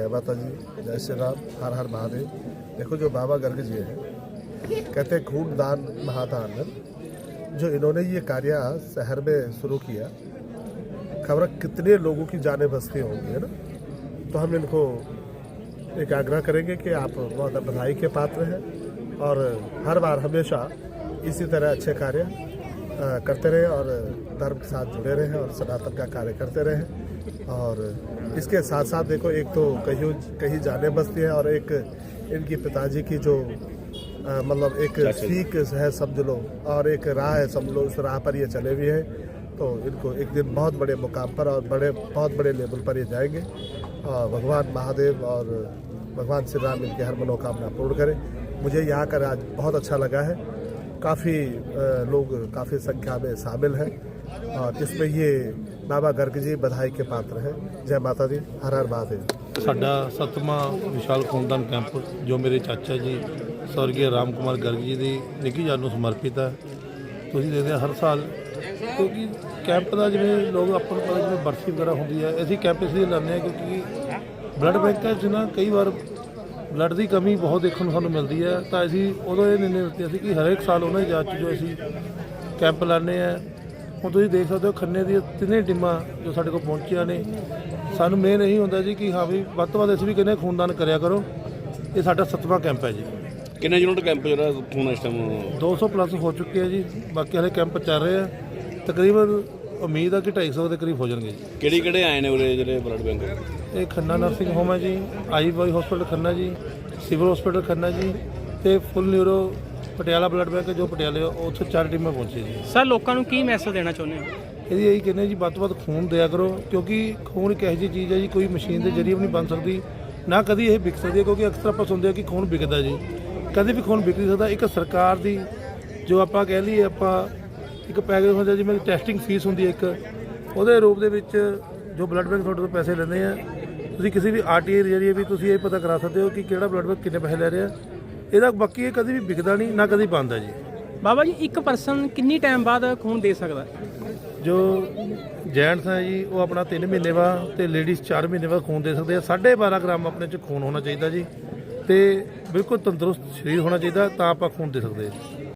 जय माता जी जय श्री राम हर हर महादेव। देखो जो बाबा गर्ग जी हैं, कहते हैं खून दान महादान। जो इन्होंने ये कार्य शहर में शुरू किया, खबर कितने लोगों की जाने बसती होंगी, है ना? तो हम इनको एक आग्रह करेंगे कि आप बहुत बधाई के पात्र हैं और हर बार हमेशा इसी तरह अच्छे कार्य करते रहे और धर्म के साथ जुड़े रहे और सनातन का कार्य करते रहे। और इसके साथ साथ देखो एक तो कहीं कहीं जाने बसती है और एक इनकी पिताजी की जो मतलब एक सीख है समझ लो और एक राह है समझ लो उस राह पर ये चले भी हैं। तो इनको एक दिन बहुत बड़े मुकाम पर और बड़े बहुत बड़े लेवल पर ये जाएँगे। और भगवान महादेव और भगवान श्री राम इनकी हर मनोकामना पूर्ण करें। मुझे यहाँ का राज बहुत अच्छा लगा है। काफ़ी लोग काफ़ी संख्या में शामिल हैं और इसमें ये बाबा गर्ग जी बधाई के पात्र हैं जय माता दी हर हर महादेव ਸਾਡਾ ਸੱਤਵਾਂ ਵਿਸ਼ਾਲ ਖੂਨਦਾਨ ਕੈਂਪ ਜੋ ਮੇਰੇ ਚਾਚਾ ਜੀ ਸਵਰਗੀ ਰਾਮ ਕੁਮਾਰ ਗਰਗ ਜੀ ਦੀ ਨਿੱਕੀ ਜਾਨ ਨੂੰ ਸਮਰਪਿਤ ਹੈ ਤੁਸੀਂ ਦੇਖਦੇ ਹੋ ਹਰ ਸਾਲ ਕਿਉਂਕਿ ਕੈਂਪ ਦਾ ਜਿਵੇਂ ਲੋਕ ਆਪਾਂ ਨੂੰ ਪਤਾ ਜਿਵੇਂ ਬਰਸੀ ਵਗੈਰਾ ਹੁੰਦੀ ਹੈ ਅਸੀਂ ਕੈਂਪ ਇਸ ਲਈ ਲਾਉਂਦੇ ਹਾਂ ਕਿਉਂਕਿ ਬਲੱਡ ਬੈਂਕਾਂ 'ਚ ਨਾ ਕਈ ਵਾਰ ਬਲੱਡ ਦੀ ਕਮੀ ਬਹੁਤ ਦੇਖਣ ਨੂੰ ਸਾਨੂੰ ਮਿਲਦੀ ਹੈ। ਤਾਂ ਅਸੀਂ ਉਦੋਂ ਇਹ ਨਿਰਣੇ ਦਿੱਤੇ ਸੀ ਕਿ ਹਰੇਕ ਸਾਲ ਉਹਨਾਂ ਦੀ ਜਾਂਚ ਜੋ ਅਸੀਂ ਕੈਂਪ ਲਾਉਂਦੇ ਆ ਹੁਣ ਤੁਸੀਂ ਦੇਖ ਸਕਦੇ ਹੋ ਖੰਨੇ ਦੀਆਂ ਤਿੰਨੇ ਟੀਮਾਂ ਜੋ ਸਾਡੇ ਕੋਲ ਪਹੁੰਚੀਆਂ ਨੇ। ਸਾਨੂੰ ਮੇਨ ਇਹੀ ਹੁੰਦਾ ਜੀ ਕਿ ਹਾਂ ਵੀ ਵੱਧ ਤੋਂ ਵੱਧ ਅਸੀਂ ਵੀ ਕਹਿੰਦੇ ਖੂਨਦਾਨ ਕਰਿਆ ਕਰੋ। ਇਹ ਸਾਡਾ ਸੱਤਵਾਂ ਕੈਂਪ ਹੈ ਜੀ। ਕਿੰਨੇ ਯੂਨਿਟ ਕੈਂਪ ਜਿਹੜਾ ਖੂਨ ਇਸ ਟਾਈਮ 200 ਪਲੱਸ ਹੋ ਚੁੱਕੇ ਆ ਜੀ। ਬਾਕੀ ਹਲੇ ਕੈਂਪ ਚੱਲ ਰਹੇ ਆ। ਤਕਰੀਬਨ ਉਮੀਦ ਆ ਕਿ 250 ਦੇ ਕਰੀਬ ਹੋ ਜਾਣਗੇ ਜੀ। ਕਿਹੜੀ ਕਿਹੜੇ ਆਏ ਨੇ ਉਰੇ ਜਿਹੜੇ ਬਲੱਡ ਬੈਂਕ ਇਹ ਖੰਨਾ ਨਰਸਿੰਗ ਹੋਮ ਹੈ ਜੀ ਆਈਵਾਈ ਹਸਪੀਟਲ ਖੰਨਾ ਜੀ ਸਿਵਲ ਹਸਪੀਟਲ ਖੰਨਾ ਜੀ ਤੇ full neuro Patiala blood bank ਜੋ ਪਟਿਆਲੇ ਆ, ਉੱਥੇ ਚਾਰ ਟੀਮਾਂ ਪਹੁੰਚੀ ਜੀ। ਸਰ ਲੋਕਾਂ ਨੂੰ ਕੀ ਮੈਸੇਜ ਦੇਣਾ ਚਾਹੁੰਦੇ ਹੋ? ਇਹਦੀ ਇਹੀ ਕਹਿੰਦੇ ਜੀ ਵੱਧ ਤੋਂ ਵੱਧ ਖੂਨ ਦਿਆ ਕਰੋ ਕਿਉਂਕਿ ਖੂਨ ਇੱਕ ਇਹੋ ਜਿਹੀ ਚੀਜ਼ ਹੈ ਜੀ ਕੋਈ ਮਸ਼ੀਨ ਦੇ ਜ਼ਰੀਏ ਵੀ ਨਹੀਂ ਬਣ ਸਕਦੀ ਨਾ ਕਦੀ ਇਹ ਵਿਕ ਸਕਦੀ ਹੈ ਕਿਉਂਕਿ ਅਕਸਰ ਆਪਾਂ ਸੁਣਦੇ ਹਾਂ ਕਿ ਖੂਨ ਵਿਕਦਾ ਜੀ। ਕਦੇ ਵੀ ਖੂਨ ਵਿਕ ਨਹੀਂ ਸਕਦਾ ਇੱਕ ਸਰਕਾਰ ਦੀ ਜੋ ਆਪਾਂ ਕਹਿ ਲਈਏ ਆਪਾਂ ਇੱਕ ਪੈਕੇਜ ਹੁੰਦਾ ਜਿਵੇਂ ਟੈਸਟਿੰਗ ਫੀਸ ਹੁੰਦੀ ਹੈ ਇੱਕ ਉਹਦੇ ਰੂਪ ਦੇ ਵਿੱਚ ਜੋ ਬਲੱਡ ਬੈਂਕ ਤੁਹਾਡੇ ਤੋਂ ਪੈਸੇ ਲੈਂਦੇ ਆ ਤੁਸੀਂ ਕਿਸੇ ਵੀ ਆਰਟੀਆਈ ਦੇ ਜ਼ਰੀਏ ਵੀ ਤੁਸੀਂ ਇਹ ਪਤਾ ਕਰਾ ਸਕਦੇ ਹੋ ਕਿ ਕਿਹੜਾ ਬਲੱਡ ਬੈਂਕ ਕਿੰਨੇ ਪੈਸੇ ਲੈ ਰਿਹਾ। ਇਹਦਾ ਬਾਕੀ ਇਹ ਕਦੇ ਵੀ ਵਿਕਦਾ ਨਹੀਂ ਨਾ ਕਦੀ ਬਣਦਾ ਜੀ। ਬਾਬਾ ਜੀ ਇੱਕ ਪਰਸਨ ਕਿੰਨੀ ਟਾਈਮ ਬਾਅਦ ਖੂਨ ਦੇ ਸਕਦਾ? ਜੋ ਜੈਂਟਸ ਹੈ ਜੀ ਉਹ ਆਪਣਾ 3 ਮਹੀਨੇ ਬਾਅਦ ਤੇ ਲੇਡੀਜ਼ 4 ਮਹੀਨੇ ਬਾਅਦ ਖੂਨ ਦੇ ਸਕਦੇ ਆ। 12.5 ਗ੍ਰਾਮ ਆਪਣੇ ਚ ਖੂਨ ਹੋਣਾ ਚਾਹੀਦਾ ਜੀ ਤੇ ਬਿਲਕੁਲ ਤੰਦਰੁਸਤ ਸਰੀਰ ਹੋਣਾ ਚਾਹੀਦਾ ਤਾਂ ਆਪਾਂ ਖੂਨ ਦੇ ਸਕਦੇ ਹਾਂ